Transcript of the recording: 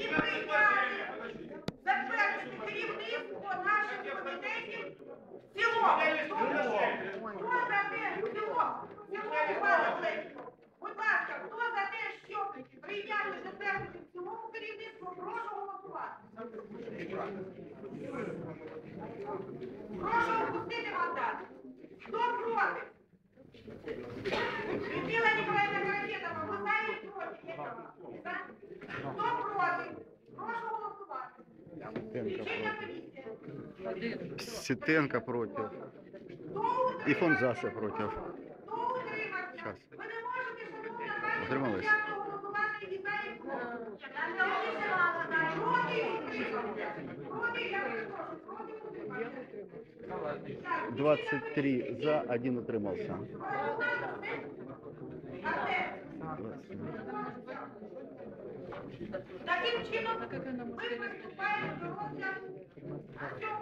і прийняти, затвердити керівництво наших комітетів в цілому. Хто за те, в цілому, в цілому, пане Олексію? Будь ласка, хто за те, щоб прийняти затвердити в цілому керівництво, прошу голосувати. Проти. Проти і утримався. Проти, я перепрошую, проти утримався. Так, 23 за, один утримался. Таким чином Thank you.